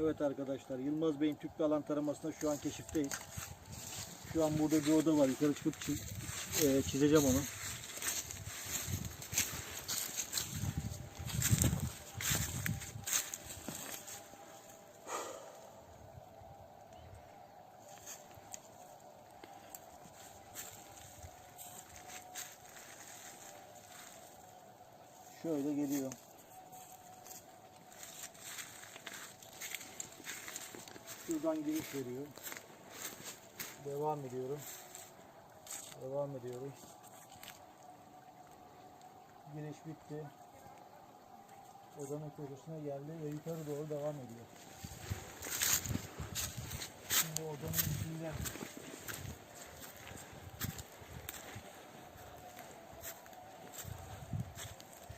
Evet arkadaşlar Yılmaz Bey'in tüplü alan taramasında şu an keşifteyiz. Şu an burada bir oda var. Yukarı çıkıp e, çizeceğim onu. Şöyle geliyor. Şuradan giriş veriyor. Devam ediyorum. Devam ediyoruz. Giriş bitti. Odanın köşesine geldi ve yukarı doğru devam ediyor. Şimdi odanın içinde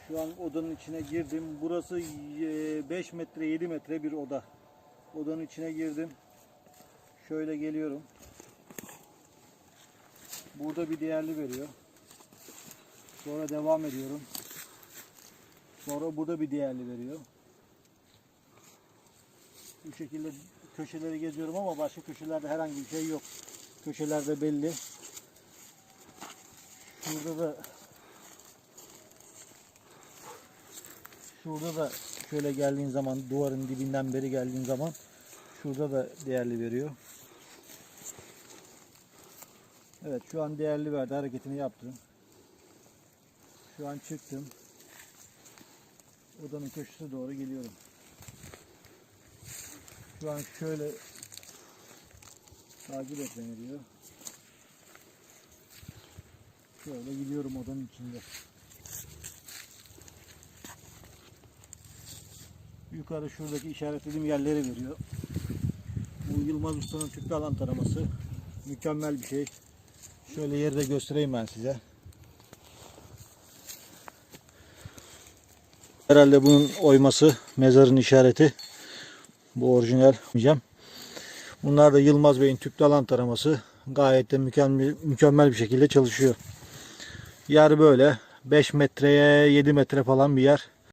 Şu an odanın içine girdim. Burası 5 metre 7 metre bir oda. Odanın içine girdim. Şöyle geliyorum. Burada bir değerli veriyor. Sonra devam ediyorum. Sonra burada bir değerli veriyor. Bu şekilde köşeleri geziyorum ama başka köşelerde herhangi bir şey yok. Köşelerde belli. Şurada da Şurada da şöyle geldiğin zaman duvarın dibinden beri geldiğin zaman şurada da değerli veriyor. Evet şu an değerli verdi hareketini yaptım. Şu an çıktım. Odanın köşesine doğru geliyorum. Şu an şöyle takip et beni diyor. Şöyle gidiyorum odanın içinde. Yukarı şuradaki işaretlediğim yerleri veriyor. Bu Yılmaz Usta'nın tüplü alan taraması. Mükemmel bir şey. Şöyle yeri de göstereyim ben size. Herhalde bunun oyması mezarın işareti. Bu orijinal diyeceğim. Bunlar da Yılmaz Bey'in tüplü alan taraması. Gayet de mükemmel, mükemmel bir şekilde çalışıyor. Yer böyle. 5 metreye 7 metre falan bir yer.